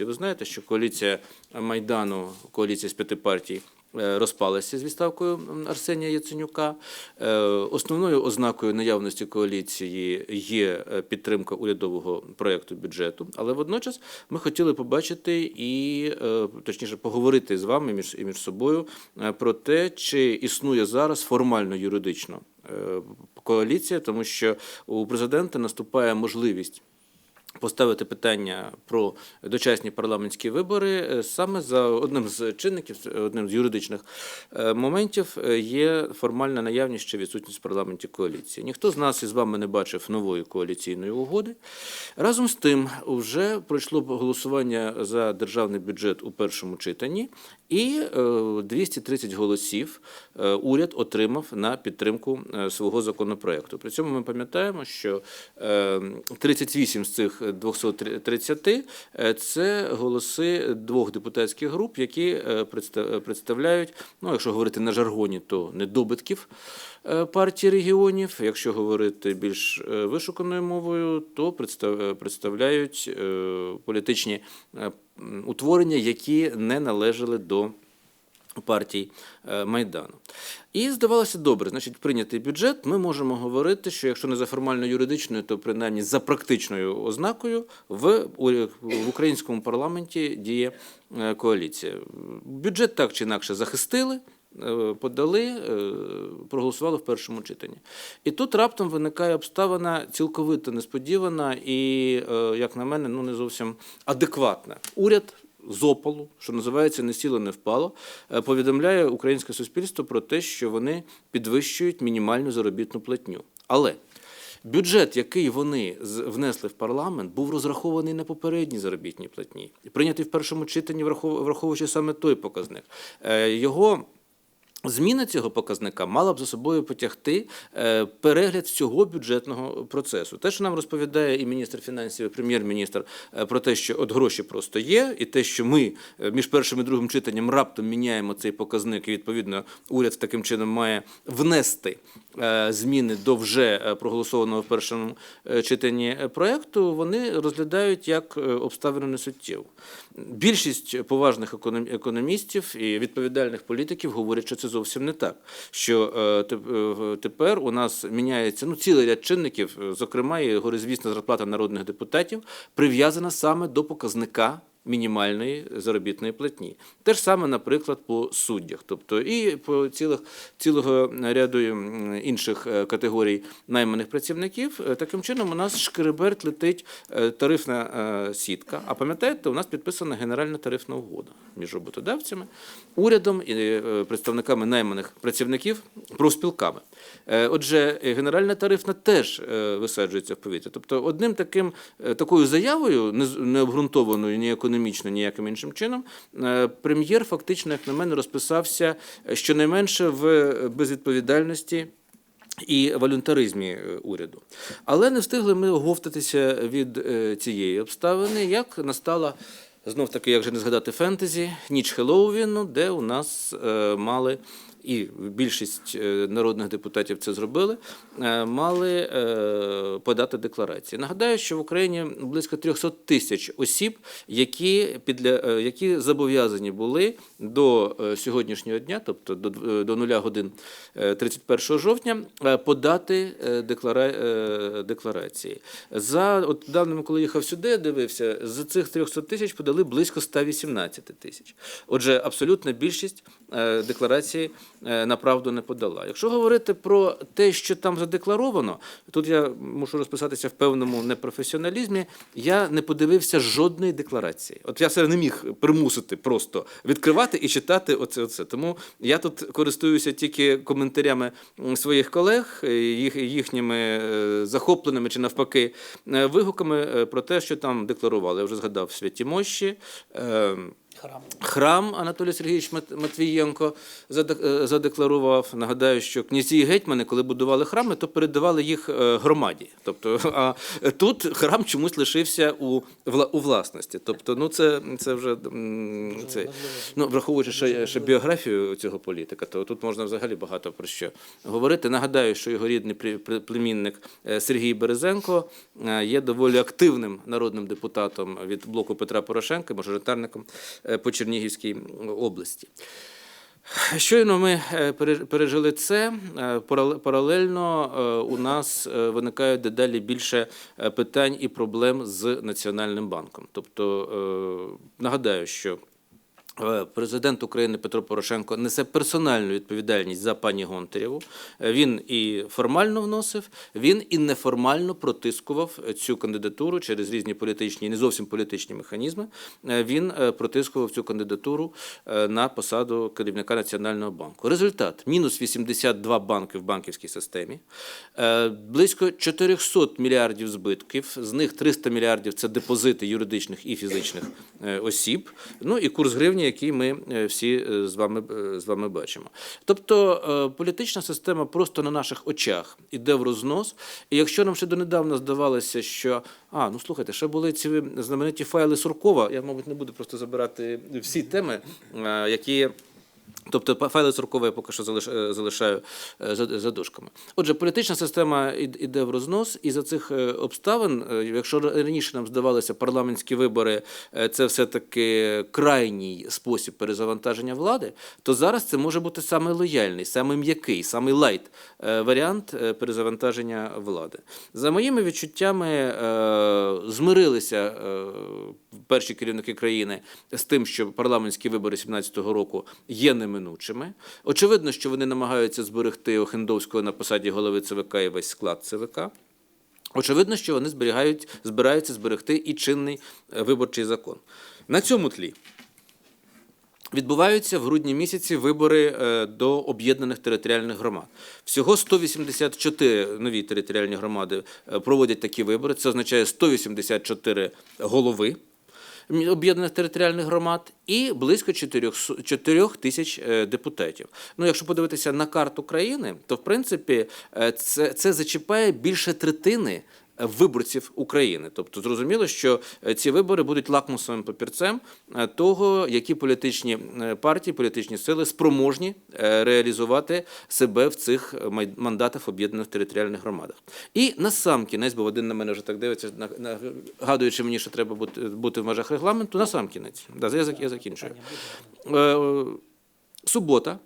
Ви знаєте, що коаліція Майдану, коаліція з п'яти партій, е, розпалася з відставкою Арсенія Яценюка. Е, Основною ознакою наявності коаліції є е, підтримка урядового проєкту бюджету, але водночас ми хотіли побачити і точніше поговорити з вами між, і між собою про те, чи існує зараз формально юридично коаліція, тому що у президента наступає можливість поставити питання про дочасні парламентські вибори е, саме за одним з чинників, одним з юридичних е, моментів е, є формальна наявність чи відсутність в парламенті коаліції. Ніхто з нас із вами не бачив нової коаліційної угоди. Разом з тим, вже пройшло голосування за державний бюджет у першому читанні, і е, 230 голосів е, уряд отримав на підтримку е, свого законопроекту. При цьому ми пам'ятаємо, що е, 38 з цих 230 е, це голоси двох депутатських груп, які е, представ- представляють, ну якщо говорити на жаргоні, то недобитків е, партії регіонів. Якщо говорити більш вишуканою мовою, то представ- представляють політичні утворення, які не належали до партій е, Майдану. І здавалося добре, значить, прийнятий бюджет. Ми можемо говорити, що якщо не за формально юридичною, то принаймні за практичною ознакою в, в українському парламенті діє е, коаліція. Бюджет так чи інакше захистили. е, Подали, проголосували в першому читанні. І тут раптом виникає обставина цілковито несподівана і, як на мене, ну не зовсім адекватна. Уряд з опалу, що називається не сіло, не впало, е, повідомляє українське суспільство про те, що вони підвищують мінімальну заробітну платню. Але бюджет, який вони внесли в парламент, був розрахований на попередні заробітні платні, прийнятий в першому читанні, врахов- враховуючи саме той показник. Е, Його Зміна цього показника мала б за собою потягти е, перегляд всього бюджетного процесу. Те, що нам розповідає і міністр фінансів, і прем'єр-міністр е, про те, що от гроші просто є, і те, що ми е, між першим і другим читанням раптом міняємо цей показник, і відповідно уряд таким чином має внести зміни до вже проголосованого в першому читанні проекту, вони розглядають як обставину несуттєву. Більшість поважних економістів і відповідальних політиків говорять, що це зовсім не так. Що е, е, тепер у нас міняється ну, цілий ряд чинників, е, зокрема, і горизвісна зарплата народних депутатів прив'язана саме до показника. Мінімальної заробітної платні. Те ж саме, наприклад, по суддях, тобто і по цілих, цілого ряду інших е, категорій найманих працівників. Е, Таким чином, у нас шкереберть летить е, тарифна сітка. А пам'ятаєте, у нас підписана генеральна тарифна угода між роботодавцями, урядом і представниками найманих працівників, профспілками. Отже, генеральна тарифна теж висаджується в повітря. Тобто, одним таким такою заявою, не з- не обґрунтованою ні економічно, ніяким іншим чином, е, прем'єр фактично, як на мене, розписався е, щонайменше в е, безвідповідальності. І волюнтаризмі уряду. Але не встигли ми оговтатися від цієї обставини, як настала знов таки, як же не згадати фентезі, ніч Хеллоуіну, де у нас мали. І більшість е, народних депутатів це зробили, е, мали е, подати декларації. Нагадаю, що в Україні близько 300 тисяч осіб, які підля які зобов'язані були до сьогоднішнього дня, тобто до, дв- до 0 годин е, 31 жовтня, подати декларації. За от давними, коли їхав сюди, дивився, з цих 300 тисяч подали близько 118 тисяч. Отже, абсолютна більшість декларації на правду не подала. Якщо говорити про те, що там задекларовано, тут я мушу розписатися в певному непрофесіоналізмі. Я не подивився жодної декларації. От я себе не міг примусити просто відкривати і читати оце. оце. Тому я тут користуюся тільки коментарями своїх колег, е, їх, їхніми е, захопленими чи навпаки е, вигуками е, про те, що там декларували. Я вже згадав святі мощі. Храм. Храм Анатолій Сергійович Мат- Матвієнко е, задекларував. Нагадаю, що князі і гетьмани, коли будували храми, то передавали їх е, громаді. Тобто, а тут храм чомусь лишився у, у власності. Тобто, ну це, це вже це, ну, враховуючи ще, ще біографію цього політика, то тут можна взагалі багато про що говорити. Нагадаю, що його рідний племінник е, Сергій Березенко є доволі активним народним депутатом від блоку Петра Порошенка, мажоритарником по Чернігівській області. Щойно ми е, пережили це. е, Паралельно е, у нас е, виникає дедалі більше е, питань і проблем з Національним банком. Тобто е, нагадаю, що Е, Президент України Петро Порошенко несе персональну відповідальність за пані Гонтарєву. Е, Він і формально вносив, він і неформально протискував цю кандидатуру через різні політичні, не зовсім політичні механізми. Е, Він е, протискував цю кандидатуру е, на посаду керівника Національного банку. Результат: мінус 82 банки в банківській системі, е, близько 400 мільярдів збитків, з них 300 мільярдів це депозити юридичних і фізичних е, осіб. Ну і курс гривні, який ми е, всі е, з вами е, з вами бачимо. Тобто політична система просто на наших очах іде в рознос. І якщо нам ще донедавна здавалося, що а ну слухайте, ще були ці знамениті файли Суркова. Я, мабуть, не буду просто забирати всі теми, які. Тобто файли Суркова я поки що е, залишаю е, за, дужками. Отже, політична система іде в рознос, і за цих е, обставин, якщо раніше нам здавалося, парламентські вибори це все-таки крайній спосіб перезавантаження влади, то зараз це може бути саме лояльний, саме м'який, саме лайт варіант перезавантаження влади. За моїми відчуттями, змирилися перші керівники країни з тим, що парламентські вибори 17-го року є неминучими. Очевидно, що вони намагаються зберегти Охендовського на посаді голови ЦВК і весь склад ЦВК. Очевидно, що вони зберігають, збираються зберегти і чинний е, виборчий закон. На цьому тлі відбуваються в грудні місяці вибори е, до об'єднаних територіальних громад. Всього 184 нові територіальні громади е, проводять такі вибори. Це означає 184 голови об'єднаних територіальних громад і близько 4 тисяч е, депутатів. Ну, якщо подивитися на карту країни, то в принципі е, це, це зачіпає більше третини. Виборців України, тобто зрозуміло, що е, ці вибори будуть лакмусовим папірцем е, того, які політичні е, партії, політичні сили спроможні реалізувати себе в цих мандатах об'єднаних територіальних громадах. І на сам кінець, бо один на мене вже так дивиться, нагадуючи мені, що треба бути, бути в межах регламенту, на сам кінець. Да, я, закінчую. Субота.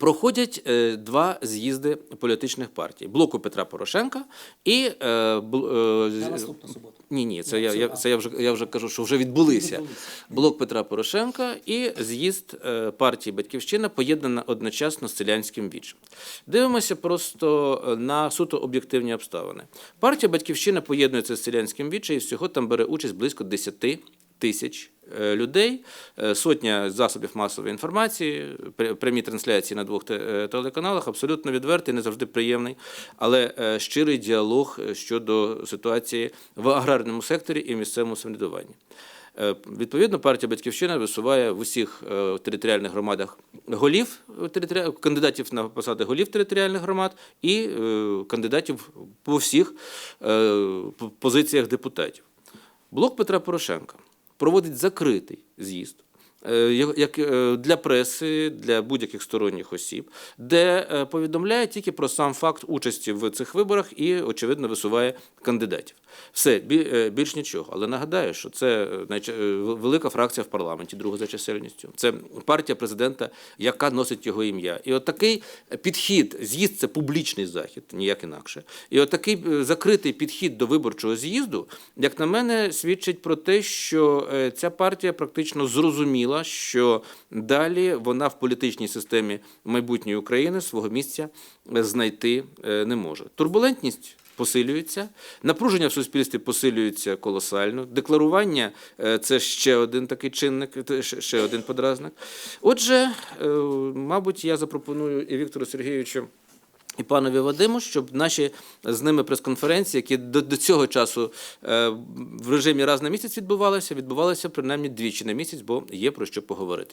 Проходять е, два з'їзди політичних партій: блоку Петра Порошенка і е, бл- е, ні, ні, це я, я це я вже я вже кажу, що вже відбулися. Блок Петра Порошенка і з'їзд е, партії Батьківщина поєднана одночасно з селянським вічем. Дивимося просто е, на суто об'єктивні обставини. Партія Батьківщина поєднується з селянським вічем і всього там бере участь близько 10 тисяч людей, е, сотня засобів масової інформації, пр- прямі трансляції на двох е, телеканалах, абсолютно відвертий, не завжди приємний, але е, щирий діалог е, щодо ситуації в аграрному секторі і місцевому самоврядуванні. Е, Відповідно, партія Батьківщина висуває в усіх е, територіальних громадах голів е, кандидатів на посади голів територіальних громад і е, кандидатів по всіх е, позиціях депутатів. Блок Петра Порошенка проводить закритий з'їзд. Е, як- е, для преси, для будь-яких сторонніх осіб, де е, повідомляє тільки про сам факт участі в цих виборах і, очевидно, висуває кандидатів. Все, більш нічого. Але нагадаю, що це велика фракція в парламенті, друга за чисельністю. Це партія президента, яка носить його ім'я. І от підхід, з'їзд це публічний захід, ніяк інакше. І от е, закритий підхід до виборчого з'їзду, як на мене, свідчить про те, що ця партія практично зрозуміла, що далі вона в політичній системі майбутньої України свого місця е, знайти е, не може. Турбулентність. Посилюється, напруження в суспільстві посилюється колосально. Декларування е, це ще один такий чинник, ще- один подразник. Отже, мабуть, я запропоную і Віктору Сергійовичу і панові Вадиму, щоб наші з ними прес-конференції, які до, до цього часу е, в режимі раз на місяць відбувалися, відбувалися принаймні двічі на місяць, бо є про що поговорити.